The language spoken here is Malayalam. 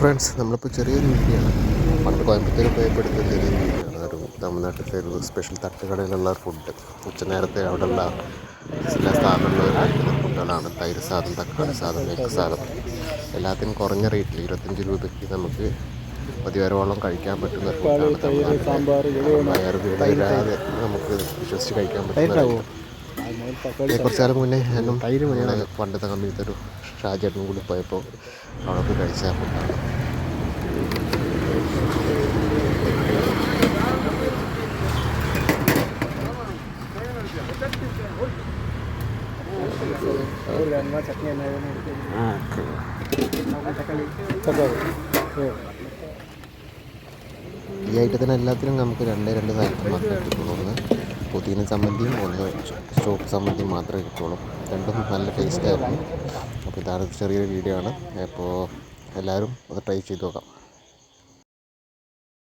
ഫ്രണ്ട്സ് നമ്മളിപ്പോൾ ചെറിയൊരു വീഡിയോ ആണ് പണ്ട് കോയമ്പത്തൂർ പോയപ്പോൾ എടുത്ത ചെറിയൊരു വീഡിയോ ആണ് ഒരു തമിഴ്നാട്ടിലത്തെ ഒരു സ്പെഷ്യൽ തട്ടുകടയിലുള്ള ഫുഡ് ഉച്ചനേരത്തെ അവിടെയുള്ള എല്ലാ സ്ഥാപനങ്ങളിലും കഴിക്കുന്ന ഫുഡുകളാണ് തൈര് സാധനം തക്കാളി സാധനം നെക്ക് സാധനം. എല്ലാത്തിനും കുറഞ്ഞ റേറ്റിൽ ഇരുപത്തഞ്ച് രൂപയ്ക്ക് നമുക്ക് പതിവാരോളം കഴിക്കാൻ പറ്റുന്ന ഫുഡാണ് തമിഴ്നാട്ടിലെ നമുക്ക് വിശ്വസിച്ച് കഴിക്കാൻ പറ്റുന്ന കുറച്ചു കാലം മുന്നേ ഞാനും പണ്ടത്തെ കമ്പനിത്തെ ഒരു ഷാജേട്ടനും കൂടി പോയപ്പോൾ അവിടെ പോയി കഴിച്ച ഫുഡാണ് ഈ ഐറ്റത്തിന് എല്ലാത്തിനും നമുക്ക് രണ്ടേ രണ്ട് സാധനത്തിൽ മാത്രമേ കിട്ടുള്ളൂ പുതിന ചമ്മന്തിയും ഒന്ന് സ്റ്റോക്ക് ചമ്മന്തിയും മാത്രമേ കിട്ടുള്ളൂ. രണ്ടും നല്ല ടേസ്റ്റായിരുന്നു അപ്പോൾ ഇതാണ് ചെറിയൊരു വീഡിയോ ആണ്. അപ്പോൾ എല്ലാവരും ഒന്ന് ട്രൈ ചെയ്ത് നോക്കാം.